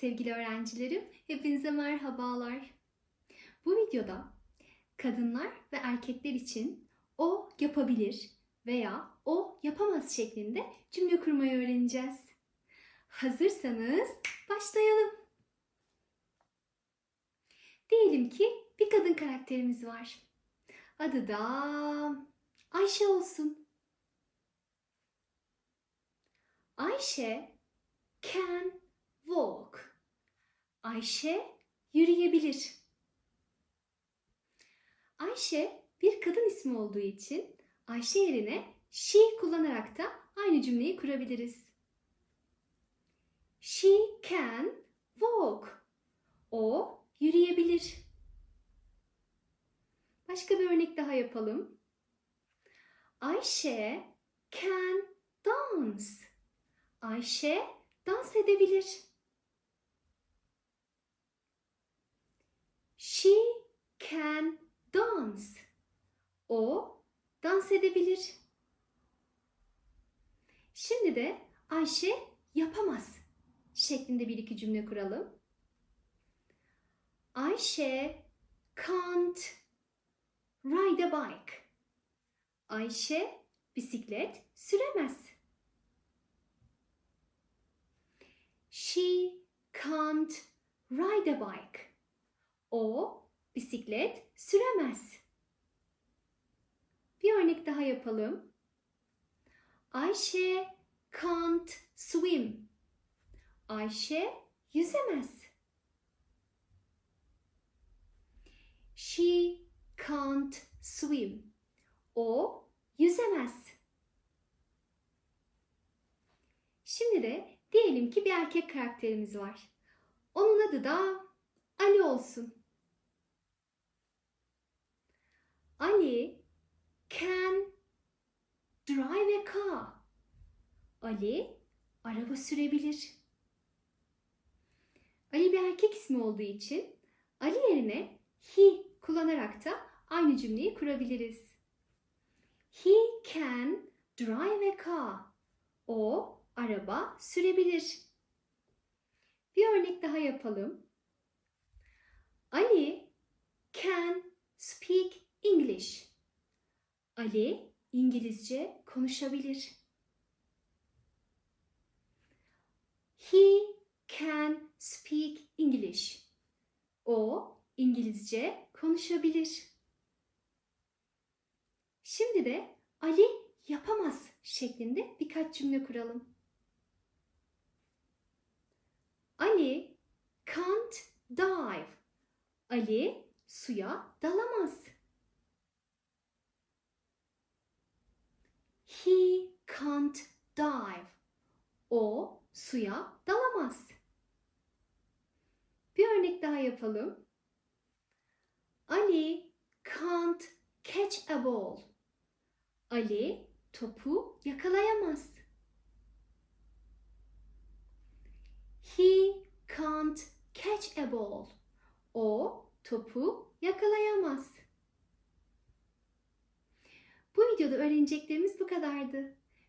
Sevgili öğrencilerim, hepinize merhabalar. Bu videoda kadınlar ve erkekler için o yapabilir veya o yapamaz şeklinde cümle kurmayı öğreneceğiz. Hazırsanız başlayalım. Diyelim ki bir kadın karakterimiz var. Adı da Ayşe olsun. Ayşe can walk. Ayşe yürüyebilir. Ayşe bir kadın ismi olduğu için Ayşe yerine she kullanarak da aynı cümleyi kurabiliriz. She can walk. O yürüyebilir. Başka bir örnek daha yapalım. Ayşe can dance. Ayşe dans edebilir. She can dance. O dans edebilir. Şimdi de Ayşe yapamaz şeklinde bir iki cümle kuralım. Ayşe can't ride a bike. Ayşe bisiklet süremez. She can't ride a bike. O bisiklet süremez. Bir örnek daha yapalım. Ayşe can't swim. Ayşe yüzemez. She can't swim. O yüzemez. Şimdi de diyelim ki bir erkek karakterimiz var. Onun adı da Ali olsun. Ali can drive a car. Ali araba sürebilir. Ali bir erkek ismi olduğu için Ali yerine he kullanarak da aynı cümleyi kurabiliriz. He can drive a car. O araba sürebilir. Bir örnek daha yapalım. Ali can speak English. Ali İngilizce konuşabilir. He can speak English. O İngilizce konuşabilir. Şimdi de Ali yapamaz şeklinde birkaç cümle kuralım. Ali can't dive. Ali suya dalamaz. He can't dive. O suya dalamaz. Bir örnek daha yapalım. Ali can't catch a ball. Ali topu yakalayamaz. He can't catch a ball. O topu yakalayamaz. Bu videoda öğreneceklerimiz bu kadardı.